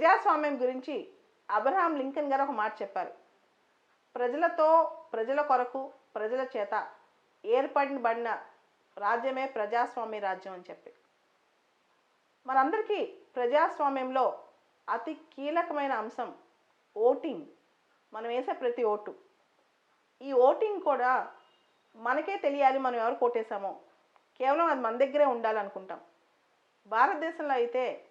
ప్రజాస్వామ్యం గురించి Abraham Lincoln గారు ఒక మాట చెప్పారు. ప్రజలతో ప్రజల కొరకు ప్రజల చేత ఏర్పడిబడిన రాజ్యమే ప్రజాస్వామ్య రాజ్యం అని చెప్పి. మనందరికీ ప్రజాస్వామ్యంలో అతి కీలకమైన అంశం ఓటింగ్. మనం వేసే ప్రతి ఓటు. ఈ ఓటింగ్ కూడా మనకే తెలియాలి మనం ఎవరు కోటేశామో. కేవలం అది మన దగ్గరే ఉండాలనుకుంటాం. భారతదేశంలో అయితే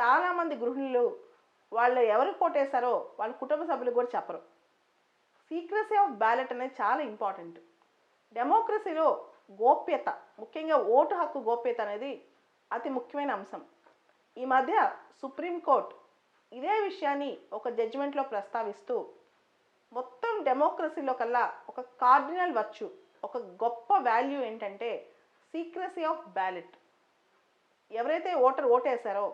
చాలామంది గృహిణులు వాళ్ళు ఎవరు కోటేశారో వాళ్ళ కుటుంబ సభ్యులు కూడా చెప్పరు. సీక్రసీ ఆఫ్ బ్యాలెట్ అనేది చాలా ఇంపార్టెంట్ డెమోక్రసీలో గోప్యత ముఖ్యంగా ఓటు హక్కు గోప్యత అనేది అతి ముఖ్యమైన అంశం. ఈ మధ్య సుప్రీంకోర్టు ఇదే విషయాన్ని ఒక జడ్జిమెంట్లో ప్రస్తావిస్తూ మొత్తం డెమోక్రసీలో కల్లా ఒక కార్డినల్ వచ్చు ఒక గొప్ప వాల్యూ ఏంటంటే సీక్రసీ ఆఫ్ బ్యాలెట్ ఎవరైతే ఓటర్ ఓటేశారో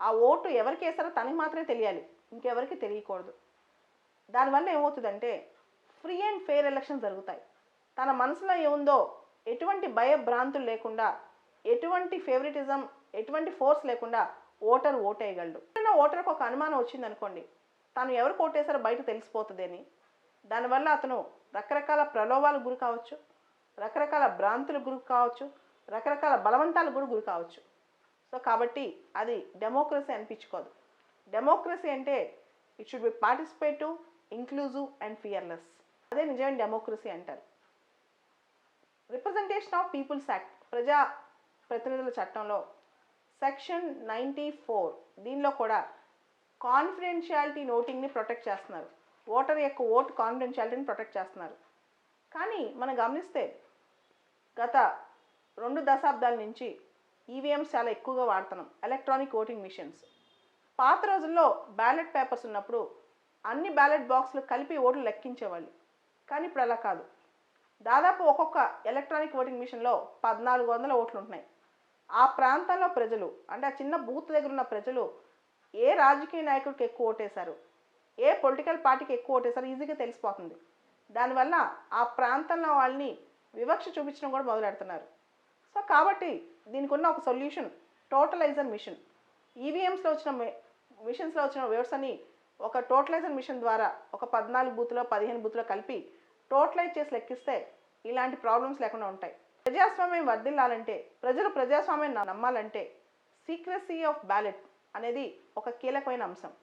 ఆ ఓటు ఎవరికి వేసారో తనకి మాత్రమే తెలియాలి. ఇంకెవరికి తెలియకూడదు. దానివల్ల ఏమవుతుందంటే ఫ్రీ అండ్ ఫెయిర్ ఎలక్షన్ జరుగుతాయి. తన మనసులో ఏముందో ఎటువంటి భయభ్రాంతులు లేకుండా ఎటువంటి ఫేవరెటిజం ఎటువంటి ఫోర్స్ లేకుండా ఓటర్ ఓటేయగలడు. ఏదైనా ఓటర్కి ఒక అనుమానం వచ్చింది అనుకోండి తను ఎవరు ఓటేసారో బయట తెలిసిపోతుందని. దానివల్ల అతను రకరకాల ప్రలోభాలకు గురి కావచ్చు రకరకాల భ్రాంతులకు గురి కావచ్చు రకరకాల బలవంతాలకు కూడా గురి కావచ్చు. సో కాబట్టి అది డెమోక్రసీ అనిపించుకోదు. డెమోక్రసీ అంటే it should be participative inclusive and fearless అదే నిజమైన డెమోక్రసీ అంటారు. రిప్రజెంటేషన్ ఆఫ్ పీపుల్స్ యాక్ట్ ప్రజా ప్రతినిధుల చట్టంలో సెక్షన్ నైంటీ ఫోర్ దీనిలో కూడా కాన్ఫిడెన్షియాలిటీ నోటింగ్ని ప్రొటెక్ట్ చేస్తున్నారు. ఓటర్ యొక్క ఓటు కాన్ఫిడెన్షియాలిటీని ప్రొటెక్ట్ చేస్తున్నారు. కానీ మనం గమనిస్తే గత రెండు దశాబ్దాల నుంచి ఈవీఎంస్ చాలా ఎక్కువగా వాడుతున్నాం. ఎలక్ట్రానిక్ ఓటింగ్ మిషన్స్ పాత రోజుల్లో బ్యాలెట్ పేపర్స్ ఉన్నప్పుడు అన్ని బ్యాలెట్ బాక్స్లు కలిపి ఓట్లు లెక్కించేవాళ్ళు. కానీ ఇప్పుడు అలా కాదు. దాదాపు ఒక్కొక్క ఎలక్ట్రానిక్ ఓటింగ్ మిషన్లో పద్నాలుగు వందల ఓట్లు ఉంటున్నాయి. ఆ ప్రాంతంలో ప్రజలు అంటే ఆ చిన్న బూత్ దగ్గర ఉన్న ప్రజలు ఏ రాజకీయ నాయకుడికి ఎక్కువ ఓటేశారు? ఏ పొలిటికల్ పార్టీకి ఎక్కువ ఓటేశారు? ఈజీగా తెలిసిపోతుంది. దానివల్ల ఆ ప్రాంతంలో వాళ్ళని వివక్ష చూపించడం కూడా మొదలెడుతున్నారు. సో కాబట్టి దీనికి ఉన్న ఒక సొల్యూషన్ టోటలైజర్ మిషన్. ఈవీఎంస్లో వచ్చిన మిషన్స్లో వచ్చిన వేవ్స్ అని ఒక టోటలైజర్ మిషన్ ద్వారా ఒక పద్నాలుగు బూత్లో పదిహేను బూత్లో కలిపి టోటలైజ్ చేసి లెక్కిస్తే ఇలాంటి ప్రాబ్లమ్స్ లేకుండా ఉంటాయి. ప్రజాస్వామ్యం వర్ధిల్లాలంటే ప్రజలు ప్రజాస్వామ్యం నమ్మాలంటే సీక్రసీ ఆఫ్ బ్యాలెట్ అనేది ఒక కీలకమైన అంశం.